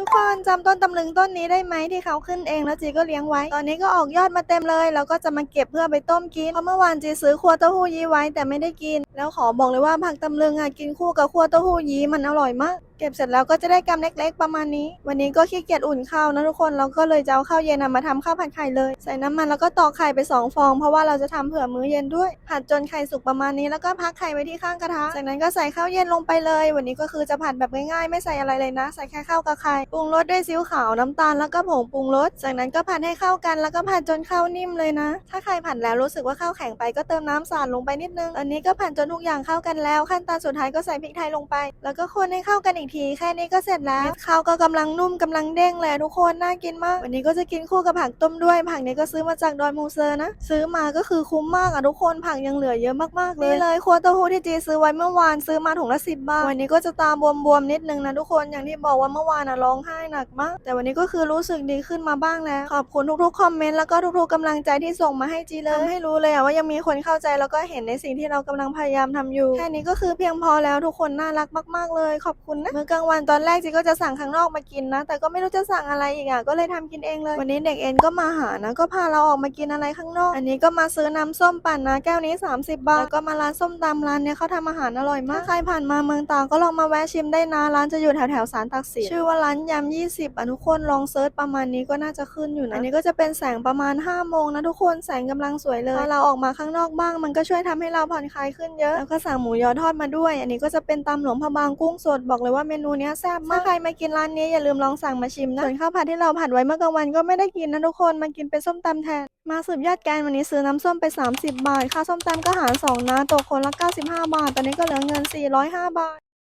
ทุกคนจำต้นตำลึงต้นนี้ได้ไหมที่เขาขึ้นเองแล้วจีก็เลี้ยงไว้ ตอนนี้ก็ออกยอดมาเต็มเลย แล้วก็จะมาเก็บเพื่อไปต้มกินเพราะเมื่อวานจีซื้อขัวเต้าหู้ยี้ไว้แต่ไม่ได้กิน แล้วขอบอกเลยว่าผักตำลึงอะกินคู่กับขัวเต้าหู้ยี้มันอร่อยมาก เก็บเสร็จแล้วก็จะได้กำเล็กๆ ประมาณนี้ วันนี้ก็ขี้เกียจอุ่นข้าวนะทุกคนเราก็เลยจะเอาข้าวเย็นมาทำข้าวผัดไข่เลย ใส่น้ำมันแล้วก็ตอกไข่ไปสองฟอง เพราะว่าเราจะทำเผื่อมื้อเย็นด้วย ผัดจนไข่สุกประมาณนี้แล้วก็พักไข่ไว้ที่ข้างกระทะ จากนั้นก็ใส่ข้าวเย็นลงไปเลย วันนี้ก็คือจะผัดแบบง่ายๆ ไม่ใส่อะไรเลยนะ ใส่แค่ข้าวกับไข่ปรุงรสด้วยซีอิ๊วขาวน้ำตาลแล้วก็ผงปรุงรส จากนั้นก็ผัดให้เข้ากันแล้วก็ผัดจนข้าวนิ่มเลยนะ ถ้าใครผัดแล้วรู้สึกว่าข้าวแข็งไปก็เติมน้ำสาดลงไปนิดนึงตอนนี้ก็ผัดจนทุกอย่างเข้ากันแล้ว ขั้นตอนสุดท้ายก็ใส่พริกไทยลงไป แล้วก็คนให้เข้ากันอีกทีแค่นี้ก็เสร็จแล้วข้าวก็กำลังนุ่มกำลังเด้งเลยทุกคนน่ากินมาก วันนี้ก็จะกินคู่กับผักต้มด้วย ผักนี้ก็ซื้อมาจากดอยมูเซอร์นะ ซื้อมาก็คือคุ้มมากอะทุกคนผักยังเหลือเยอะมากๆเลยนี่เลยครัวเต้าหู้ที่จีซื้อไว้เมื่อวานซื้อมาถุงละสิบบาทวันนี้ก็จะตาบวมๆนิดนึงนะทุกคนอย่างที่บอกว่าเมื่อวานอะร้องไห้หนักมาก แต่วันนี้ก็คือรู้สึกดีขึ้นมาบ้างแล้วขอบคุณทุกๆคอมเมนต์แล้วก็ทุกๆกำลังใจที่ส่งมาให้จีเลยทำให้รู้เลยอะว่ายังมีคนเข้าใจแล้วก็เห็นในสิ่งที่เรากำลังพยายามทำอยู่แค่นี้ก็คือเพียงพอแล้วทุกคนน่ารักมาก ๆเลย ขอบคุณนะมื้อกลางวันตอนแรกจีก็จะสั่งข้างนอกมากินนะ แต่ก็ไม่รู้จะสั่งอะไรอีกอะก็เลยทำกินเองเลย วันนี้เด็กเอ็นก็มาหานะ ก็พาเราออกมากินอะไรข้างนอก อันนี้ก็มาซื้อน้ำส้มปั่นนะ แก้วนี้ 30 บาทแล้วก็มาร้านส้มตำร้านเนี้ยเขาทำอาหารอร่อยมากถ้าใครผ่านมาเมืองตากก็ลองมาแวะชิมได้นะร้านจะอยู่แถวแถวสารตักสินชื่อว่าร้านยำ20อะทุกคนลองเซิร์ชประมาณนี้ก็น่าจะขึ้นอยู่นะอันนี้ก็จะเป็นแสงประมาณ5โมงนะทุกคนแสงกำลังสวยเลยพอเราออกมาข้างนอกบ้าง มันก็ช่วยทำให้เราผ่อนคลายขึ้นเยอะแล้วก็สั่งหมูยอทอดมาด้วย อันนี้ก็จะเป็นตำหลวงพะบางกุ้งสดบอกเลยว่าเมนูเนี้ยแซ่บมากถ้าใครมากินร้านนี้อย่าลืมลองสั่งมาชิมนะส่วนข้าวผัดที่เราผัดไว้เมื่อกลางวันก็ไม่ได้กินนะทุกคนมากินเป็นส้มตำแทน มาสืบยอดแกนวันนี้ซื้อน้ำส้มไป 30 บาท ค่าส้มตำก็หาร2นะตกคนละ 95 บาท ตอนนี้ก็เหลือเงิน 405 บาท